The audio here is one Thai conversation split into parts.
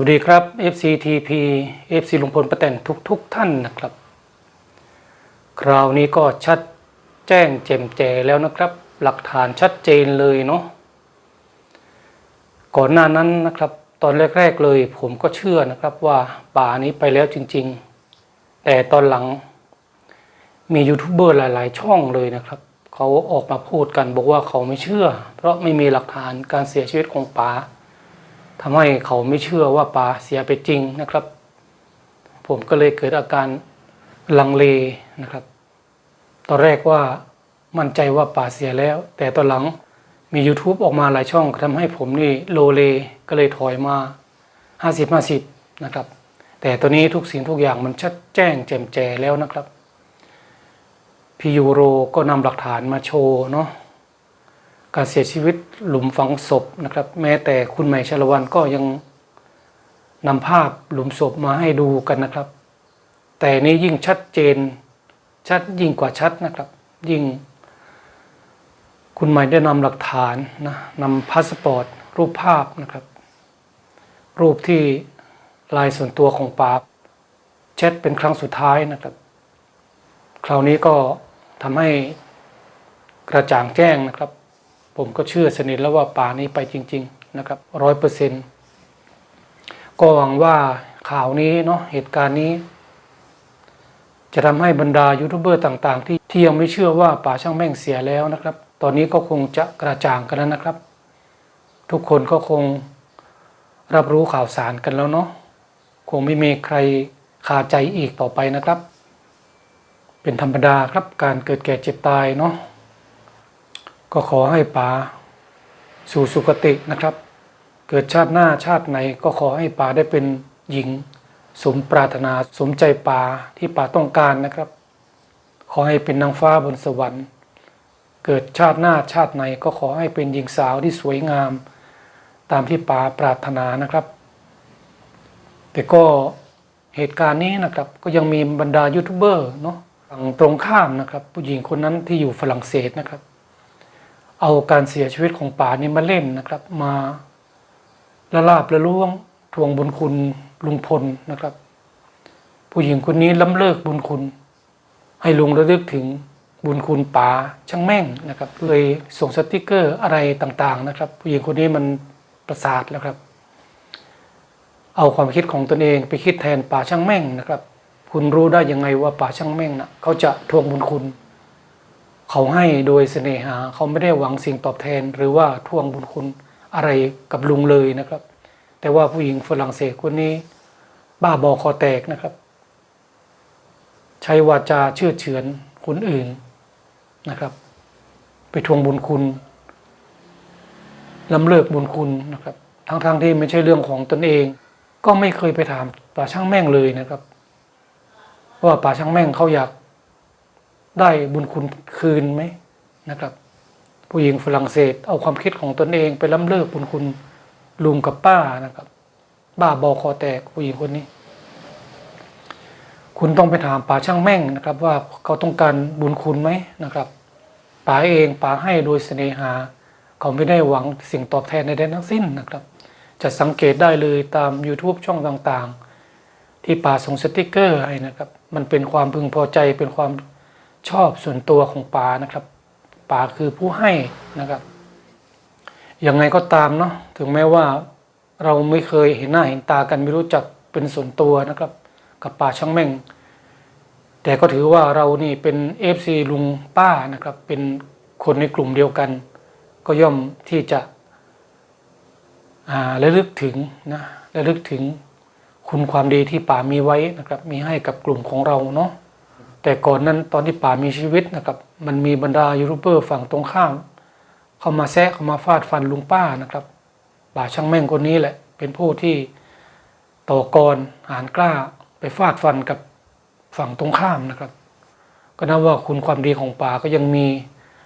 วัสดีครับ FCTP FC ลุงพลป้าแตนทุกทุกๆท่านนะครับ คราวนี้ก็ชัดแจ้งแจ่มแจแล้วนะครับ หลักฐานชัดเจนเลยเนาะก่อนหน้านั้นนะครับ ตอนแรก ๆ เลยผมก็เชื่อนะครับว่าป่านี้ไปแล้วจริง ๆ แต่ตอนหลังมียูทูบเบอร์หลาย ๆ ช่องเลยนะครับ เขาออกมาพูดกันบอกว่าเขาไม่เชื่อ เพราะไม่มีหลักฐานการเสียชีวิตของป๋า ทำให้เขาไม่เชื่อว่าปลาเสียไปจริงนะครับ ผมก็เลยเกิดอาการลังเลนะครับ ตอนแรกว่ามั่นใจว่าปลาเสียแล้ว แต่ตอนหลังมี YouTube ออกมาหลายช่องทำให้ผมนี่โลเลก็เลยถอยมา 50 50 นะครับ แต่ตอนนี้ทุกสิ่งทุกอย่างมันชัดแจ้งแจ่มแจ้แล้วนะครับพี่ยูโรก็นำหลักฐานมาโชว์เนาะ การเสียชีวิตหลุมฝังศพนะครับ แม้แต่คุณใหม่ชลวันก็ยังนำภาพหลุมศพมาให้ดูกันนะครับ แต่นี้ยิ่งชัดเจนชัดยิ่งกว่าชัดนะครับ ยิ่ง คุณใหม่ได้นำหลักฐานนะนำพาสปอร์ตรูปภาพนะครับ รูปที่ลายส่วนตัวของปาบแชทเป็นครั้งสุดท้ายนะครับ คราวนี้ก็ทำให้กระจ่างแจ้งนะครับ ผมก็เชื่อสนิทแล้วว่าป่านี้ไปจริง ๆ นะครับร้อยเปอร์เซ็นก็หวังว่าข่าวนี้เนาะเหตุการณ์นี้ จะทำให้บรรดายูทูบเบอร์ต่าง ๆ ที่ที่ยังไม่เชื่อว่าป่าช่างแม่งเสียแล้วนะครับ ตอนนี้ก็คงจะกระจ่างกันแล้วนะครับ ทุกคนก็คงรับรู้ข่าวสารกันแล้วเนาะคงไม่มีใครคาใจอีกต่อไปนะครับ เป็นธรรมดาครับการเกิดแก่เจ็บตายเนาะ ก็ขอให้ป๋าสู่สุคตินะครับ เกิดชาติหน้าชาติไหนก็ขอให้ป๋าได้เป็นหญิง สมปรารถนาสมใจป๋าที่ป๋าต้องการนะครับ ขอให้เป็นนางฟ้าบนสวรรค์ เกิดชาติหน้าชาติไหนก็ขอให้เป็นหญิงสาวที่สวยงาม ตามที่ป๋าปรารถนานะครับ แต่ก็เหตุการณ์นี้นะครับก็ยังมีบรรดายูทูบเบอร์เนาะฝั่งตรงข้ามนะครับ ผู้หญิงคนนั้นที่อยู่ฝรั่งเศสนะครับ เอาการเสียชีวิตของป่านี่มาเล่นนะครับ มาละลาบละล่วงทวงบุญคุณลุงพลนะครับ ผู้หญิงคนนี้ล้ำเลิกบุญคุณ ให้ลุงระลึกถึงบุญคุณป่าช่างแม่งนะครับ เลยส่งสติกเกอร์อะไรต่างๆ นะครับ ผู้หญิงคนนี้มันประสาทแล้วครับ เอาความคิดของตนเองไปคิดแทนป่าช่างแม่งนะครับ คุณรู้ได้ยังไงว่าป่าช่างแม่งนะเขาจะทวงบุญคุณ เขาให้โดยเสน่หา เขาไม่ได้หวังสิ่งตอบแทน หรือว่าทวงบุญคุณอะไรกับลุงเลยนะครับ แต่ว่าผู้หญิงฝรั่งเศสคนนี้ บ้าบอคอแตกนะครับ ใช้วาจาเชื่อเฉือนคนอื่นนะครับ ไปทวงบุญคุณล้ำเลิกบุญคุณนะครับ ทั้งๆทที่ไม่ใช่เรื่องของตนเอง ก็ไม่เคยไปถามป่าช่างแม่งเลยนะครับ ว่าป่าช่างแม่งเขาอยาก ได้บุญคุณคืนไหมนะครับ ผู้หญิงฝรั่งเศส เอาความคิดของตนเองไปล้ำเลิกบุญคุณลุงกับป้านะครับ บ้าบอคอแตกผู้หญิงคนนี้ คุณต้องไปถามป่าช่างแม่งนะครับ ว่าเขาต้องการบุญคุณไหมนะครับป๋าเองป๋าให้โดยเสน่หา เขาไม่ได้หวังสิ่งตอบแทนใดๆทั้งสิ้นนะครับ จะสังเกตได้เลยตาม YouTube ช่องต่างๆ ที่ป่าส่งสติกเกอร์ให้นะครับ มันเป็นความพึงพอใจเป็นความ ชอบส่วนตัวของป๋านะครับป๋าคือผู้ให้นะครับยังไงก็ตามเนาะถึงแม้ว่าเราไม่เคยเห็นหน้าเห็นตากันไม่รู้จักเป็นส่วนตัวนะครับ กับป่าช่างแม่ง แต่ก็ถือว่าเรานี่เป็นเอฟซีลุงป้านะครับ เป็นคนในกลุ่มเดียวกัน ก็ย่อมที่จะอ่าระลึกถึงนะระลึกถึงคุณความดีที่ป่ามีไว้นะครับ มีให้กับกลุ่มของเราเนาะ แต่ก่อนนั้นตอนที่ป่ามีชีวิตนะครับ มันมีบรรดายูทูบเบอร์ฝั่งตรงข้าม เข้ามาแซะเข้ามาฟาดฟันลุงป้านะครับ ป่าช่างแม่งคนนี้แหละ เป็นผู้ที่ต่อกรหานกล้าไปฟาดฟันกับฝั่งตรงข้ามนะครับ ก็นับว่าคุณความดีของป่าก็ยังมี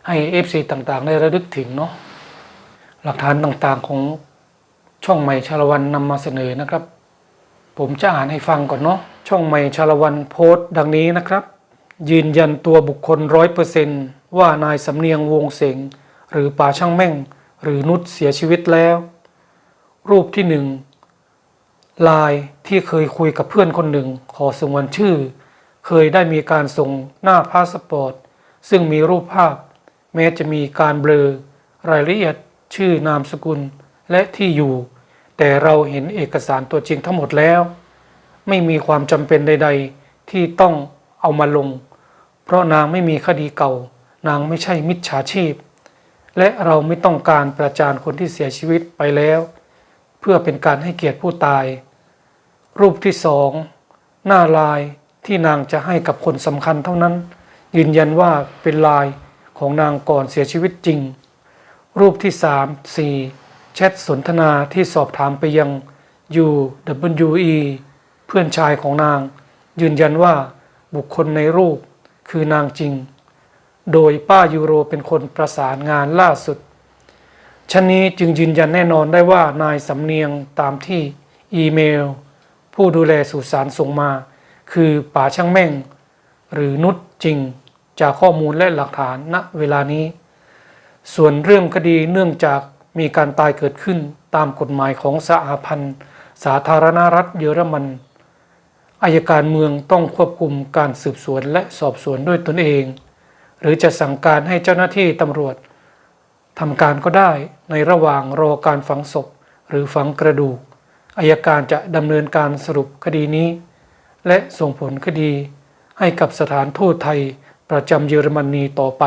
ให้เอฟซีต่างๆ ได้ระลึกถึงเนาะหลักฐานต่างๆของช่องใหม่ชาละวันนำมาเสนอนะครับ ผมจะอ่านให้ฟังก่อนเนาะช่องใหม่ชาละวันโพสต์ดังนี้นะครับ ยืนยันตัวบุคคลร้อยเปอร์เซนว่านายสำเนียงวงเสงหรือป่าช่างแม่ง หรือนุชเสียชีวิตแล้ว รูปที่หนึ่งลน์ที่เคยคุยกับเพื่อนคนหนึ่งขอสงวนชื่อ เคยได้มีการส่งหน้าพาสปอร์ต ซึ่งมีรูปภาพ แม้จะมีการเบลอ รายละเอียด ชื่อนามสกุลและที่อยู่ แต่เราเห็นเอกสารตัวจริงทั้งหมดแล้ว ไม่มีความจำเป็นใด ๆ ที่ต้องเอามาลง เพราะนางไม่มีคดีเก่า นางไม่ใช่มิจฉาชีพ และเราไม่ต้องการประจานคนที่เสียชีวิตไปแล้ว เพื่อเป็นการให้เกียรติผู้ตาย รูปที่สองหน้าลายที่นางจะให้กับคนสำคัญเท่านั้น ยืนยันว่าเป็นลายของนางก่อนเสียชีวิตจริง รูปที่สามสี่แชทสนทนาที่สอบถามไปยัง UWE เพื่อนชายของนาง ยืนยันว่าบุคคลในรูป คือนางจริง โดยป้ายูโรเป็นคนประสานงานล่าสุดชั้นนี้จึงยืนยันแน่นอนได้ว่านายสำเนียงตามที่อีเมล ผู้ดูแลสุสานส่งมา คือป่าช่างแม่ง หรือนุชจริงจากข้อมูลและหลักฐานณเวลานี้ ส่วนเรื่องคดีเนื่องจากมีการตายเกิดขึ้นตามกฎหมายของสหพันธ์ สาธารณรัฐเยอรมัน อายการเมืองต้องควบคุมการสืบสวนและสอบสวนด้วยตนเอง หรือจะสั่งการให้เจ้าหน้าที่ตำรวจทำการก็ได้ในระหว่างรอการฝังศพ หรือฝังกระดูกอายการจะดำเนินการสรุปคดีนี้ และส่งผลคดีให้กับสถานทูตไทยประจำเยอรมนีต่อไป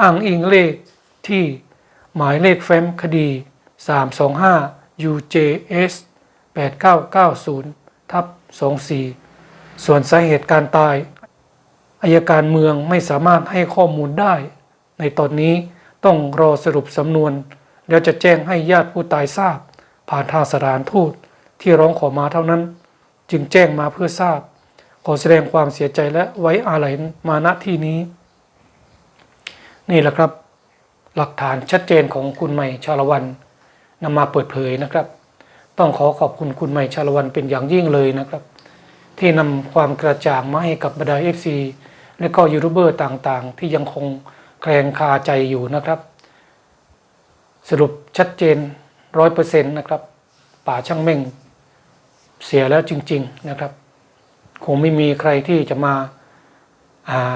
อ้างอิงเลขที่หมายเลขแฟ้มคดี 325 UJS 8990ทับ 24ส่วนสาเหตุการตายอายการเมืองไม่สามารถให้ข้อมูลได้ ในตอนนี้ต้องรอสรุปสำนวน แล้วจะแจ้งให้ญาติผู้ตายทราบ ผ่านทางสถานทูตที่ร้องขอมาเท่านั้น จึงแจ้งมาเพื่อทราบ ขอแสดงความเสียใจและไว้อาลัยมาณที่นี้ นี่แหละครับ หลักฐานชัดเจนของคุณใหม่ชาละวันนำมาเปิดเผยนะครับ ต้องขอขอบคุณคุณใหม่ชาละวันเป็นอย่างยิ่งเลยนะครับ ที่นำความกระจ่างมาให้กับบรรดาเอฟซีและก็ยูทูบเบอร์ต่างๆ ที่ยังคงแคลงคาใจอยู่นะครับ สรุปชัดเจนร้อยเปอร์เซ็นต์นะครับ ป่าช่างเม่ง เสียแล้วจริง ๆนะครับ คงไม่มีใครที่จะมา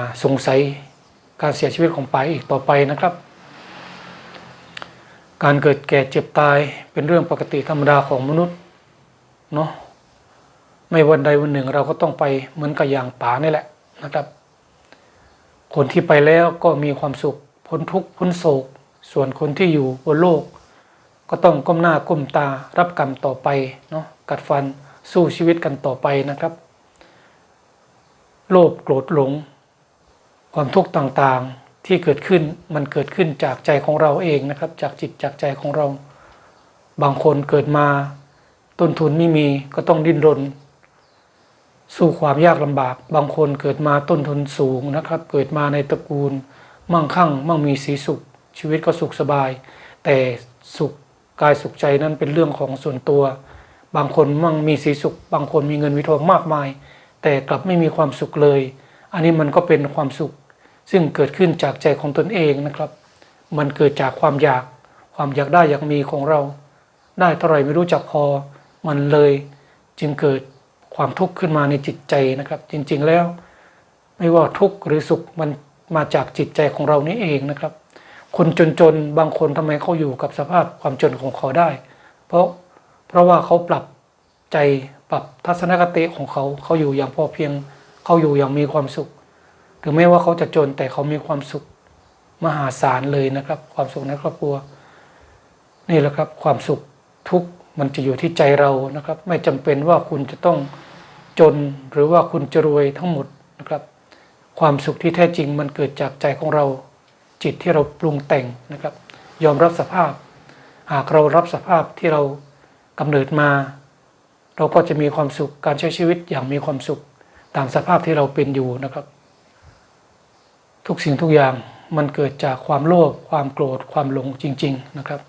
าสงสัยการเสียชีวิตของป่าอีกต่อไปนะครับ การเกิดแก่เจ็บตายเป็นเรื่องปกติธรรมดาของมนุษย์เนาะไม่วันใดวันหนึ่งเราก็ต้องไปเหมือนกับอย่างป่านี่แหละนะครับ คนที่ไปแล้วก็มีความสุขพ้นทุกข์พ้นโศก ส่วนคนที่อยู่บนโลก ก็ต้องก้มหน้าก้มตารับกรรมต่อไปเนาะกัดฟันสู้ชีวิตกันต่อไปนะครับ โลภโกรธหลง ความทุกข์ต่างๆ ที่เกิดขึ้นมันเกิดขึ้นจากใจของเราเองนะครับ จากจิตจากใจของเรา บางคนเกิดมาต้นทุนไม่มีก็ต้องดิ้นรน สู้ความยากลำบาก บางคนเกิดมาต้นทุนสูงนะครับ เกิดมาในตระกูล มั่งคั่ง มั่งมีสีสุข ชีวิตก็สุขสบาย แต่สุขกายสุขใจนั้นเป็นเรื่องของส่วนตัว บางคนมั่งมีสีสุข บางคนมีเงินมีทองมากมาย แต่กลับไม่มีความสุขเลย อันนี้มันก็เป็นความสุข ซึ่งเกิดขึ้นจากใจของตนเองนะครับ มันเกิดจากความอยาก ความอยากได้อยากมีของเรา ได้เท่าไรไม่รู้จักพอ มันเลยจึงเกิดความทุกข์ขึ้นมาในจิตใจนะครับ จริงๆแล้ว ไม่ว่าทุกข์หรือสุขมันมาจากจิตใจของเรานี่เองนะครับ คนจนๆบางคนทำไมเขาอยู่กับสภาพความจนของเขาได้ เพราะเพราะว่าเขาปรับใจปรับทัศนคติของเขาเขาอยู่อย่างพอเพียง เขาอยู่อย่างมีความสุข ถึงแม้ว่าเขาจะจนแต่เขามีความสุขมหาศาลเลยนะครับ ความสุขในครอบครัว นี่แหละครับ ความสุขทุกมันจะอยู่ที่ใจเรานะครับ ไม่จำเป็นว่าคุณจะต้องจนหรือว่าคุณจะรวยทั้งหมดนะครับ ความสุขที่แท้จริงมันเกิดจากใจของเรา จิตที่เราปรุงแต่งนะครับ ยอมรับสภาพ หากเรารับสภาพที่เรากำเนิดมา เราก็จะมีความสุขการใช้ชีวิตอย่างมีความสุขตามสภาพที่เราเป็นอยู่นะครับ ทุกสิ่งทุกอย่างมันเกิดจากความโลภความโกรธความหลงจริง ๆ นะครับ